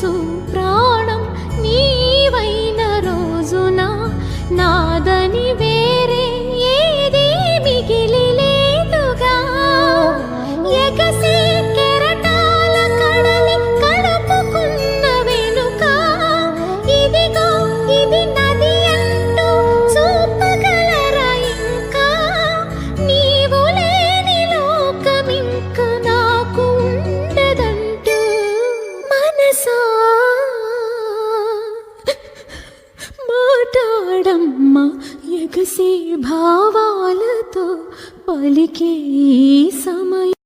诉。మనసా ఎగసే భావాలతో పలికే సమయం.